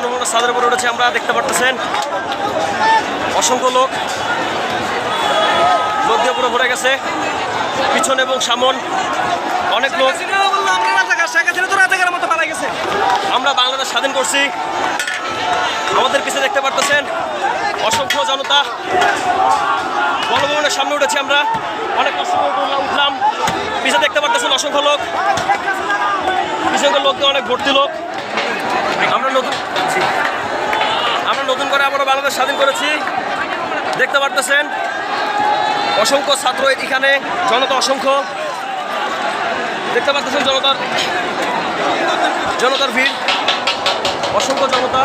গণভবন সাদের উপরে উঠেছে, আমরা দেখতে পারতেছেন। অসংখ্য লোক। লোক দিয়ে পুরো ভরে গেছে। পিছন এবং সামন অনেক লোক। আমরা বাংলাদেশ স্বাধীন করছি। আমাদের পিছিয়ে দেখতে পারতেছেন অসংখ্য জনতা। গণভবনের সামনে উঠেছি আমরা। অনেক কষ্ট উঠলাম- পিছিয়ে দেখতে পারতেছেন অসংখ্য লোক। পিছনে লোক অনেক ভর্তি লোক। আমরা নতুন আমরা বাংলাদেশ স্বাধীন করেছি। দেখতে পারতেছেন, অসংখ্য ছাত্র এখানে, জনতা অসংখ্য। দেখতে পারতেছেন জনতার জনতার ভিড়, অসংখ্য জনতা।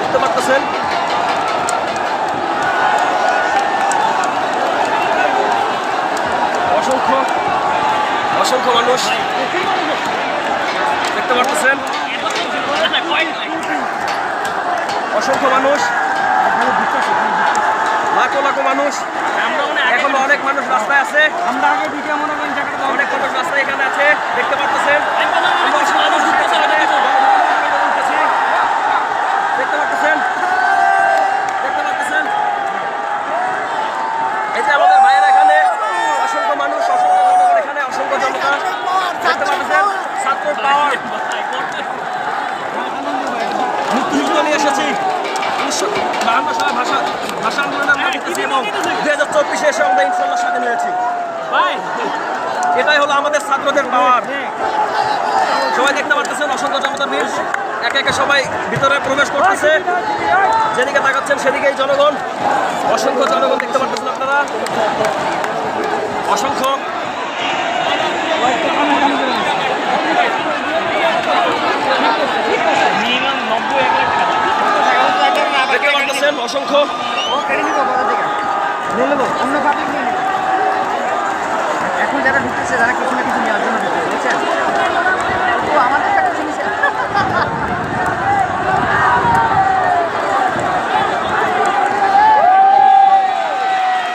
দেখতে পারতেছেন। অসংখ্য অসংখ্য মানুষ। দেখতে পারতেছেন। অসংখ্য মানুষ। লাখো লাখো মানুষ। এখন অনেক মানুষ রাস্তায় আছে। আমরা আগে দিকে মনে অনেক মানুষ রাস্তায় এখানে আছে। দেখতে। ঢুকতেছি। দেখতে পারতেছেন? দেখতে এখানে, অসংখ্য মানুষ, অসংখ্য এখানে, অসংখ্য দেখতে পাচ্ছেন এসেছি। উনিশশো বাহান্ন সালে ভাষা ভাষা আন্দোলনে আমরা এবং দুই হাজার চব্বিশে এসে আমরা ইনশাল্লাহ স্বাধীন হয়েছি এটাই হলো আমাদের ছাত্রদের পাওয়ার। সবাই দেখতে পাচ্ছেন অসংখ্য জনতার ভিড়। একে একে সবাই ভিতরে প্রবেশ করতেছে। যেদিকে তাকাচ্ছেন সেদিকেই জনগণ। অসংখ্য জনগণ দেখতে পাচ্ছেন আপনারা। অসংখ্য অসংখ্য। এখন যারা ঢুকতেছে তারা কিছু না কিছু নেওয়ার জন্য আমাদের একটা জিনিস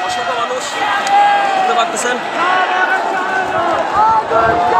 অসংখ্য মানুষ বুঝতে